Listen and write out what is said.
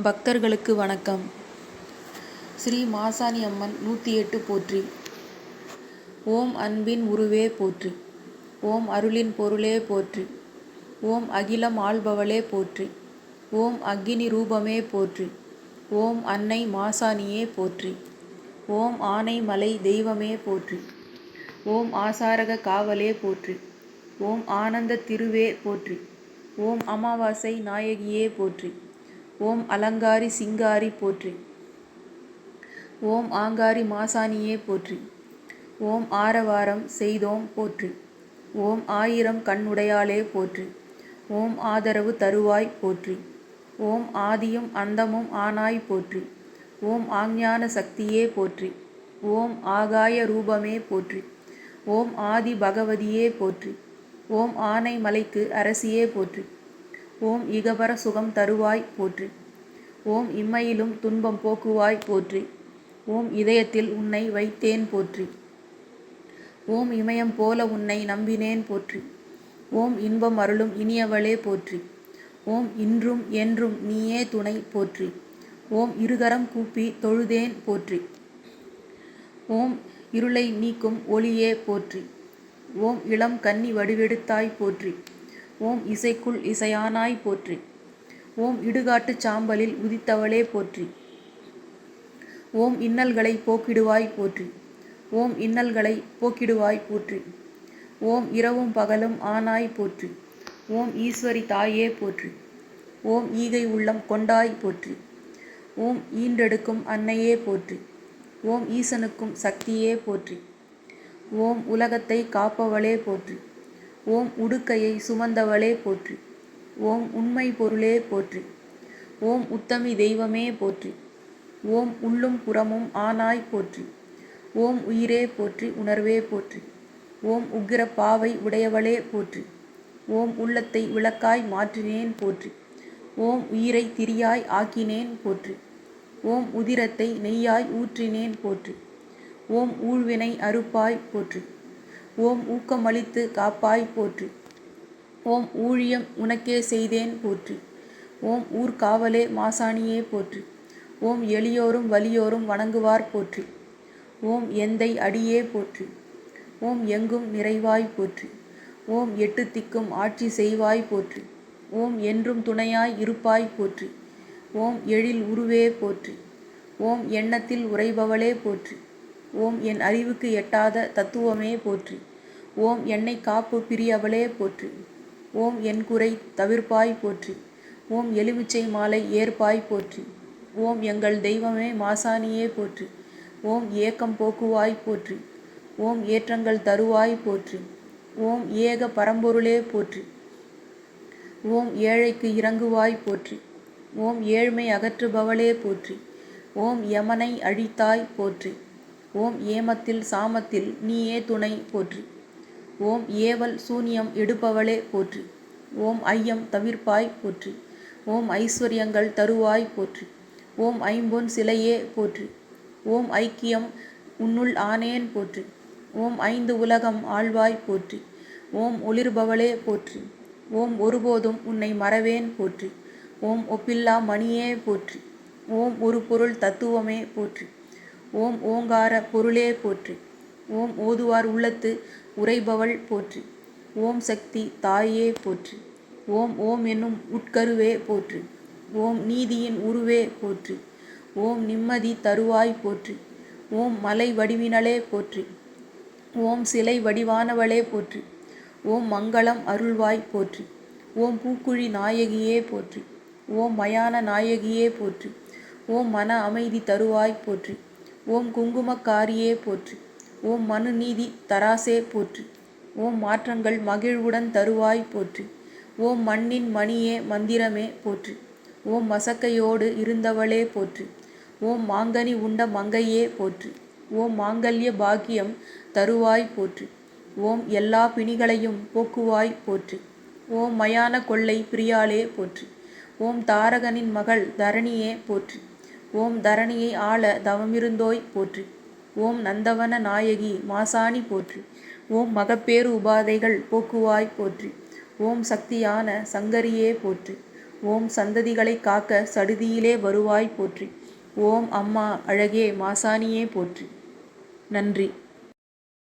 பக்தர்களுக்கு வணக்கம். ஸ்ரீ மாசாணி அம்மன் நூற்றி எட்டு போற்றி. ஓம் அன்பின் உருவே போற்றி. ஓம் அருளின் பொருளே போற்றி. ஓம் அகிலம் ஆள்பவளே போற்றி. ஓம் அக்கினி ரூபமே போற்றி. ஓம் அன்னை மாசாணியே போற்றி. ஓம் ஆனை மலை தெய்வமே போற்றி. ஓம் ஆசாரக காவலே போற்றி. ஓம் ஆனந்த திருவே போற்றி. ஓம் அமாவாசை நாயகியே போற்றி. ஓம் அலங்காரி சிங்காரி போற்றி ஓம் ஆங்காரி மாசாணியே போற்றி ஓம் ஆரவாரம் செய்தோம் போற்றி ஓம் ஆயிரம் கண்ணுடையாளே போற்றி ஓம் ஆதரவு தருவாய் போற்றி ஓம் ஆதியும் அந்தமும் ஆனாய் போற்றி ஓம் ஆஞ்ஞான சக்தியே போற்றி ஓம் ஆகாய ரூபமே போற்றி ஓம் ஆதி பகவதியே போற்றி ஓம் ஆனை மலைக்கு அரசியே போற்றி ஓம் இகபர சுகம் தருவாய் போற்றி ஓம் இம்மையிலும் துன்பம் போக்குவாய் போற்றி. ஓம் இதயத்தில் உன்னை வைத்தேன் போற்றி. ஓம் இமயம் போல உன்னை நம்பினேன் போற்றி. ஓம் இன்பம் அருளும் இனியவளே போற்றி. ஓம் இன்றும் என்றும் நீயே துணை போற்றி. ஓம் இருகரம் கூப்பி தொழுதேன் போற்றி. ஓம் இருளை நீக்கும் ஒளியே போற்றி. ஓம் இளம் கன்னி வடிவெடுத்தாய் போற்றி. ஓம் இசைக்குள் இசையானாய் போற்றி. ஓம் இடுகாட்டுச் சாம்பலில் உதித்தவளே போற்றி. ஓம் இன்னல்களை போக்கிடுவாய் போற்றி. ஓம் இன்னல்களை போக்கிடுவாய் போற்றி. ஓம் இரவும் பகலும் ஆனாய் போற்றி. ஓம் ஈஸ்வரி தாயே போற்றி. ஓம் ஈகை உள்ளம் கொண்டாய் போற்றி. ஓம் ஈன்றெடுக்கும் அன்னையே போற்றி. ஓம் ஈசனுக்கும் சக்தியே போற்றி. ஓம் உலகத்தை காப்பவளே போற்றி. ஓம் உடுக்கையை சுமந்தவளே போற்றி. ஓம் உண்மை பொருளே போற்றி. ஓம் உத்தமி தெய்வமே போற்றி. ஓம் உள்ளும் புறமும் ஆனாய் போற்றி. ஓம் உயிரே போற்றி உணர்வே போற்றி. ஓம் உக்கிர பாவை உடையவளே போற்றி. ஓம் உள்ளத்தை விளக்காய் மாற்றினேன் போற்றி. ஓம் உயிரை திரியாய் ஆக்கினேன் போற்றி. ஓம் உதிரத்தை நெய்யாய் ஊற்றினேன் போற்றி. ஓம் ஊழ்வினை அறுப்பாய் போற்றி. ஓம் ஊக்கமளித்து காப்பாய் போற்றி. ஓம் ஊழியம் உனக்கே செய்தேன் போற்றி ஓம் ஊர்காவலே மாசாணியே போற்றி ஓம் எளியோரும் வலியோரும் வணங்குவார் போற்றி ஓம் எந்தை அடியே போற்றி ஓம் எங்கும் நிறைவாய் போற்றி ஓம் எட்டு திக்கும் ஆட்சி செய்வாய் போற்றி ஓம் என்றும் துணையாய் இருப்பாய் போற்றி ஓம் எழில் உருவே போற்றி ஓம் எண்ணத்தில் உறைபவளே போற்றி ஓம் என் அறிவுக்கு எட்டாத தத்துவமே போற்றி ஓம் என்னை காப்பு பிரியவளே போற்றி ஓம் என் குறை தவிர்ப்பாய் போற்றி. ஓம் எலுமிச்சை மாலை ஏற்பாய் போற்றி. ஓம் எங்கள் தெய்வமே மாசாணியே போற்றி. ஓம் ஏக்கம் போக்குவாய் போற்றி. ஓம் ஏற்றங்கள் தருவாய் போற்றி. ஓம் ஏக பரம்பொருளே போற்றி. ஓம் ஏழைக்கு இறங்குவாய் போற்றி. ஓம் ஏழ்மை அகற்றுபவளே போற்றி. ஓம் யமனை அழித்தாய் போற்றி. ஓம் ஏமத்தில் சாமத்தில் நீயே துணை போற்றி. ஓம் ஏவல் சூனியம் எடுப்பவளே போற்றி ஓம் ஐயம் தவிர்ப்பாய் போற்றி ஓம் ஐஸ்வர்யங்கள் தருவாய் போற்றி ஓம் ஐம்பொன் சிலையே போற்றி ஓம் ஐக்கியம் உன்னுள் ஆனேன் போற்றி ஓம் ஐந்து உலகம் ஆழ்வாய் போற்றி ஓம் ஒளிர்பவளே போற்றி ஓம் ஒருபோதும் உன்னை மறவேன் போற்றி ஓம் ஒப்பில்லா மணியே போற்றி ஓம் ஒரு பொருள் தத்துவமே போற்றி ஓம் ஓங்கார பொருளே போற்றி ஓம் ஓதுவார் உள்ளத்து உரைபவள் போற்று ஓம் சக்தி தாயே போற்று ஓம் ஓம் என்னும் உட்கருவே போற்று ஓம் நீதியின் உருவே போற்று ஓம் நிம்மதி தருவாய் போற்று ஓம் மலை வடிவினலே போற்று ஓம் சிலை வடிவானவளே போற்று ஓம் மங்களம் அருள்வாய் போற்று ஓம் பூக்குழி நாயகியே போற்று ஓம் மயான நாயகியே போற்று ஓம் மன அமைதி தருவாய் போற்று ஓம் குங்குமக்காரியே போற்று ஓம் மனு நீதி தராசே போற்று. ஓம் மாற்றங்கள் மகிழ்வுடன் தருவாய் போற்று. ஓம் மண்ணின் மணியே மந்திரமே போற்று. ஓம் மசக்கையோடு இருந்தவளே போற்று. ஓம் மாங்கனி உண்ட மங்கையே போற்று. ஓம் மாங்கல்ய பாக்கியம் தருவாய் போற்று. ஓம் எல்லா பிணிகளையும் போக்குவாய் போற்று. ஓம் மயான கொள்ளை பிரியாளே போற்று. ஓம் தாரகனின் மகள் தரணியே போற்று. ஓம் தரணியை ஆள தவமிருந்தோய் போற்று. ஓம் நந்தவன நாயகி மாசாணி போற்றி. ஓம் மகப்பேறு உபாதைகள் போக்குவாய் போற்றி. ஓம் சக்தியான சங்கரியே போற்றி. ஓம் சந்ததிகளை காக்க சடுதியிலே வருவாய் போற்றி. ஓம் அம்மா அழகே மாசாணியே போற்றி. நன்றி.